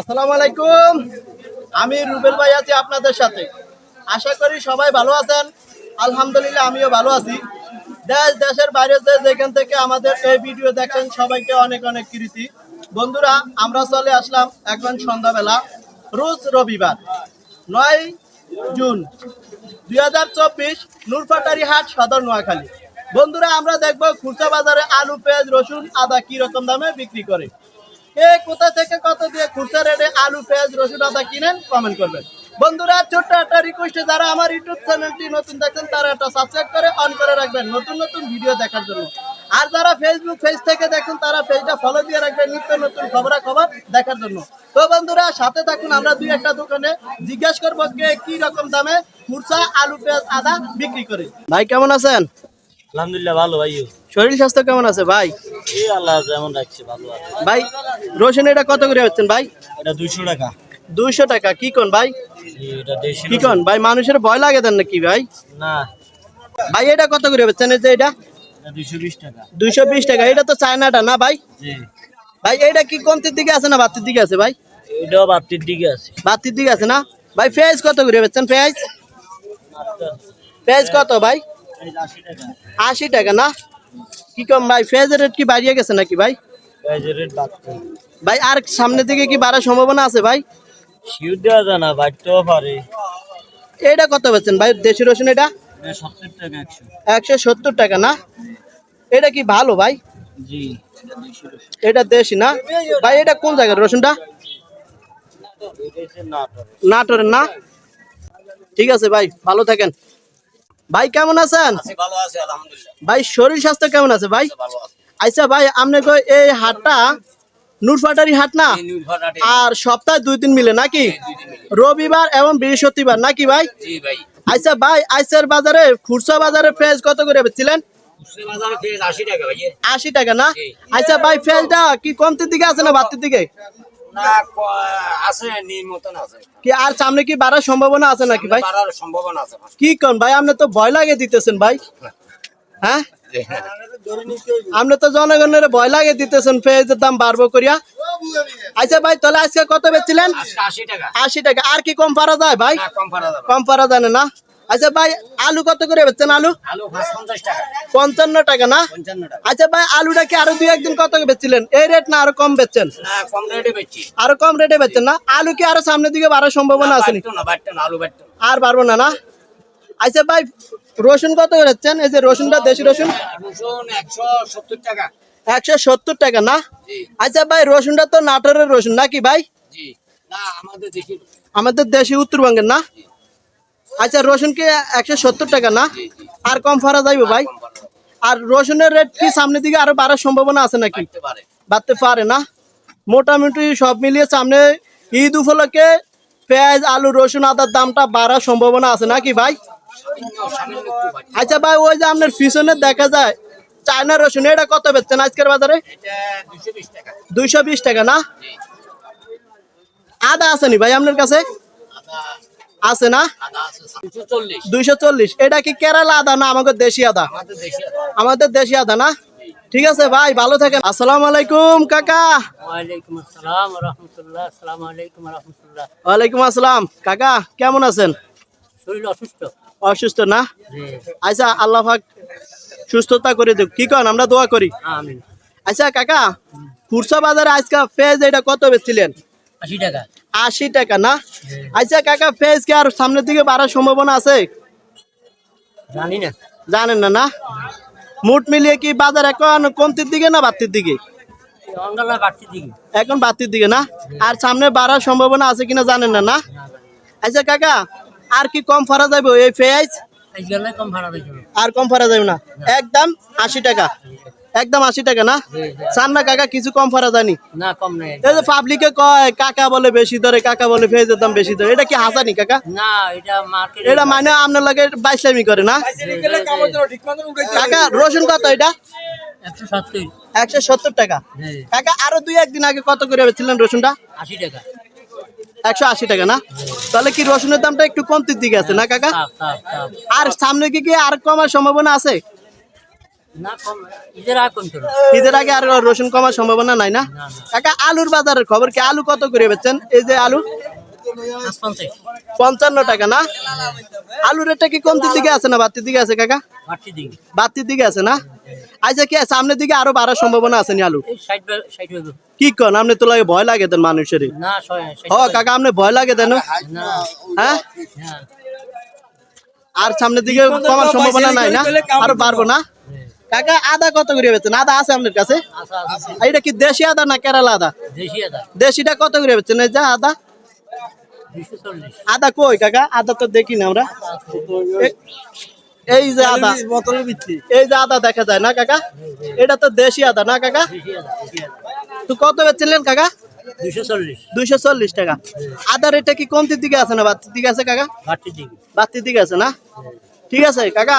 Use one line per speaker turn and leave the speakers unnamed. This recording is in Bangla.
আসসালামু আলাইকুম। আমি রুবেল ভাই আছি আপনাদের সাথে। আশা করি সবাই ভালো আছেন। আলহামদুলিল্লাহ আমিও ভালো আছি। দেশ, দেশের বাইরে যেখান থেকে আমাদের এই ভিডিও দেখেন, সবাইকে অনেক অনেক কৃতি। বন্ধুরা, আমরা চলে আসলাম এখন সন্ধ্যাবেলা, রোজ রবিবার, নয় জুন, দুই হাজার চব্বিশ নুরফাটারি হাট সদর নোয়াখালী। বন্ধুরা, আমরা দেখব খুচরা বাজারে আলু, পেঁয়াজ, রসুন, আদা কি রকম দামে বিক্রি করে। কে কোথা থেকে কত দিয়ে খুচরা রেটে আলু পেঁয়াজ রসুন আদা কিনেন কমেন্ট করবেন। বন্ধুরা ছোট্ট একটা রিকোয়েস্টে যারা আমার ইউটিউব চ্যানেলটি নতুন দেখছেন তারা একটা সাবস্ক্রাইব করে অন করে রাখবেন নতুন নতুন ভিডিও দেখার জন্য। আর যারা ফেসবুক পেজ থেকে দেখেন তারা পেজটা ফলো দিয়ে রাখবেন নিত্য নতুন খবরাখবর দেখার জন্য। তো বন্ধুরা সাথে থাকুন আমরা দুই একটা দোকানে জিজ্ঞাসা করব কে কি রকম দামে খুচরা আলু পেঁয়াজ আদা বিক্রি করে। ভাই কেমন আছেন?
আলহামদুলিল্লাহ ভালো ভাই।
শরীর স্বাস্থ্য কেমন আছে ভাই? ভাই রসুন এটা কত করে হচ্ছেন ভাই?
এটা দুইশো টাকা।
দুইশো টাকা কি কোন ভাই? কি কোন? ভাই মানুষের ভয় লাগে দেন নাকি ভাই?
না।
ভাই এটা কত করে বেচছেন? এই যে এটা?
দুইশো বিশ টাকা।
এটা তো চায়নাটা না ভাই? ভাই এটা কি কমতির দিকে আছে না বাতির দিকে আছে ভাই?
এটাও বাপ্তির দিকে আছে।
বাতির দিকে আছে না? ভাই পেঁয়াজ কত করে বেচছেন পেঁয়াজ? পেঁয়াজ কত ভাই?
আশি টাকা
না? কি কম ভাই? পেঁয়াজের রেট কি বাড়িয়ে গেছে নাকি ভাই? ভাই আর সামনে দিকে কি বাড়ার সম্ভাবনা আছে ভাই?
শিউর দেওয়া যায় না বাড়তেও পারে।
এটা কত ভাই? দেশি রসুন এটা?
একশো।
সত্তর টাকা না? এটা কি ভালো ভাই?
জি। এটা
দেশি না? ভাই এটা কোন জায়গার রসুনটা? নাটোরের না? ঠিক আছে ভাই ভালো থাকেন। ভাই কেমন আছেন? ভাই শরীর স্বাস্থ্য কেমন আছে ভাই?
ভালো
আচ্ছা ভাই আপনি এই হাটটা নুরফাটারি হাট না? আর সপ্তাহে দুই দিন মিলে নাকি? রবিবার এবং বৃহস্পতিবার নাকি ভাই? আচ্ছা ভাই আইসার বাজারে খুচরা বাজারে পেঁয়াজ কত করে
পেঁয়াজ আশি টাকা
না। আচ্ছা ভাই পেঁয়াজটা কি কমতির দিকে আছে না বাড়তির দিকে?
না আছে নিম্নতন আছে।
কি আর সামনে কি বাড়ার সম্ভাবনা আছে নাকি ভাই?
বাড়ার সম্ভাবনা আছে
কি কোন ভাই আপনি তো ভয় লাগে দিতেছেন ভাই। হ্যাঁ? আপনি তো জনগণের ভয় লাগে দিতেছেন পেঁয়াজের দাম বাড়বো করিয়া। আচ্ছা ভাই তাহলে আজকে কত বেচছিলেন?
আশি টাকা।
আশি টাকা। আর কি কম পারা যায় ভাই?
কম পারা
জানে না? আচ্ছা ভাই আলু কত করে বেচছেন আলু? পঞ্চান্ন টাকা না? আচ্ছা ভাই আলুটা কি আরও দুই একদিন কত বেচছিলেন? এই রেট না আরও কম বেচছেন?
আরও কম রেটে
বেচছেন না? আলু কি আরও সামনের দিকে বাড়ার সম্ভাবনা আছে আর পারব না না? আচ্ছা ভাই রসুন কত করে বেচছেন? এই যে রসুনটা দেশি রসুন?
একশো সত্তর টাকা।
একশো সত্তর টাকা না? আচ্ছা ভাই রসুনটা তো নাটোরের রসুন নাকি ভাই?
আমাদের
দেশি উত্তরবঙ্গের না? আচ্ছা রসুন কি একশো সত্তর টাকা না? আর কম ফারা যাইবে ভাই? আর রসুনের রেট কি সামনের দিকে আরও বাড়ার সম্ভাবনা আছে নাকি?
বাড়তে পারে।
না। মোটামুটি সব মিলিয়ে সামনে ঈদ উপলক্ষে পেঁয়াজ আলু রসুন আদার দামটা বাড়ার সম্ভাবনা আছে নাকি ভাই? আচ্ছা ভাই ওই যে আপনার পিছনে দেখা যায় চায়না রসুন এটা কত বেচছেন আজকের বাজারে? দুইশো বিশ টাকা। না? আদা আছে নি ভাই আপনার কাছে? আছে না? দুইশো চল্লিশ। এটা কি কেরালা আদা না আমাদের দেশি আদা?
আমাদের দেশি আদা
না? ঠিক আছে ভাই ভালো থাকেন। আসসালামু আলাইকুম কাকা।
ওয়ালাইকুম আসসালাম
কাকা কেমন আছেন?
অসুস্থ?
অসুস্থ না? আচ্ছা আল্লাহ পাক সুস্থতা করে দেব কি কন আমরা দোয়া করি। আচ্ছা কাকা খুরসা বাজারে আজকে পেঁয়াজ এটা কত বেচছিলেন?
আশি টাকা।
আশি টাকা না? আচ্ছা কাকা পেঁয়াজ কি আর সামনের দিকে বাড়ার সম্ভাবনা আছে?
জানি না।
জানেন না না? মুট মিলিয়ে কি বাজার এখন কমতির দিকে না বাড়তির দিকে? এখন বাড়তির দিকে না? আর সামনে বাড়ার সম্ভাবনা আছে কিনা জানেন না না? আচ্ছা কাকা আর কি কম ফারা যাবে এই পেঁয়াজ আর কম ফারা যাবে না। একদম আশি টাকা। একদম আশি টাকা না? চান না কাকা কিছু কম ফারা জানি।
না কম নাই।
এই যে পাবলিকে কয় কাকা বলে বেশি ধরে কাকা বলে পেঁয়াজের দাম বেশি ধরে এটা কি হাসানি কাকা?
না এটা মার্কেট
এটা মানে আপনার লাগে বাইসলামি করে না? কাকা রসুন কত এটা?
একশো সত্তর।
টাকা। কাকা আরও দুই একদিন আগে কত করে বেচছিলেন রসুনটা?
আশি টাকা।
একশো আশি টাকা না? তাহলে কি রসুনের দামটা একটু কমতির দিকে আছে না কাকা? আর সামনে কি কি আর কমার সম্ভাবনা আছে?
ঈদের আগ
আর রসুন কমার সম্ভাবনা নাই না? কাকা আলুর বাজারের খবর কি? আলু কত করে বেচছেন? এই যে আলু। পঞ্চান্ন টাকা না? রেটটা কি কমতির দিকে আছে না বাড়তির দিকে আছে কাকা? বাড়তির দিকে। আছে না? আচ্ছা কি সামনের দিকে আরও বাড়ার সম্ভাবনা আছে নি আলু। কি কন? আপনি তো লাগে ভয় লাগে দেন মানুষের ও কাকা আপনি ভয় লাগে দেন। হ্যাঁ? আর সামনের দিকে কমার সম্ভাবনা নাই না? আরও পারব না? কাকা আদা কত করে বেচছেন আদা আছে আপনার কাছে?
আচ্ছা আচ্ছা
এটা কি দেশি আদা না কেরালা আদা?
দেশি আদা।
দেশিটা কত করে বেচছেন এই যে আদা। আদা কই কাকা? আদা তো দেখি না আমরা। এই যে আদা।
বোতলের ভিত্তি।
এই যে আদা দেখা যায় না কাকা? এটা তো দেশি আদা না কাকা? তো কত বেচছিলেন কাকা? দুইশো চল্লিশ। টাকা। আদা রেটটা কি কমতির দিকে আছে না বাড়তির দিকে আছে কাকা? বাড়তির দিকে। আছে না? ঠিক আছে কাকা।